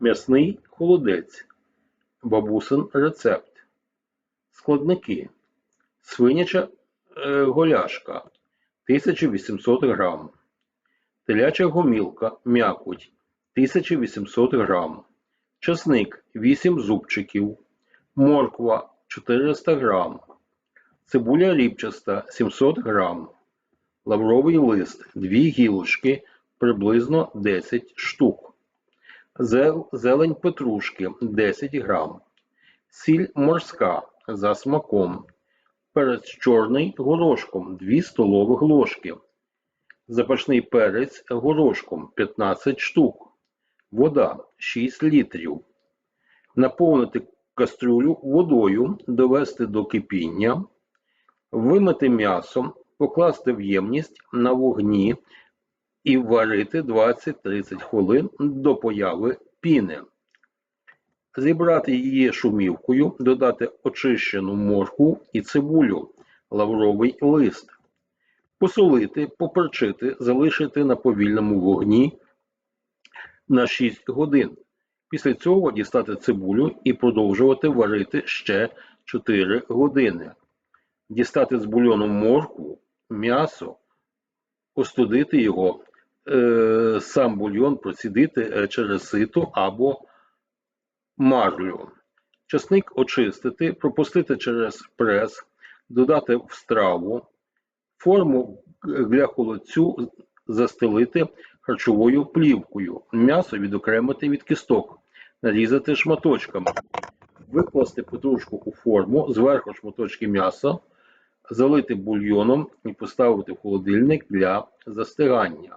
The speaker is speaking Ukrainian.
М'ясний холодець. Бабусин рецепт. Складники. Свиняча е, голяшка 1800 грам. Теляча гомілка м'якоть 1800 грам. Часник 8 зубчиків. Морква 400 грам. Цибуля ріпчаста 700 грам. Лавровий лист 2 гілочки приблизно 10 штук. Зел- Зелень петрушки 10 грам. Сіль морська за смаком. Перець чорний горошком 2 столових ложки. Запашний перець горошком 15 штук. Вода 6 літрів. Наповнити кастрюлю водою, довести до кипіння. Вимити м'ясо, покласти в ємність на вогні і варити 20-30 хвилин до появи піни. Зібрати її шумівкою, додати очищену моркву і цибулю, лавровий лист. Посолити, поперчити, залишити на повільному вогні на 6 годин. Після цього дістати цибулю і продовжувати варити ще 4 години. Дістати з бульйону моркву, м'ясо, остудити його, е, сам бульйон процідити е, через сито або марлю. Часник очистити, пропустити через прес, додати в страву, форму для холодцю застелити харчовою плівкою, м'ясо відокремити від кісток, нарізати шматочками, викласти петрушку у форму, зверху шматочки м'яса, залити бульйоном і поставити в холодильник для застигання.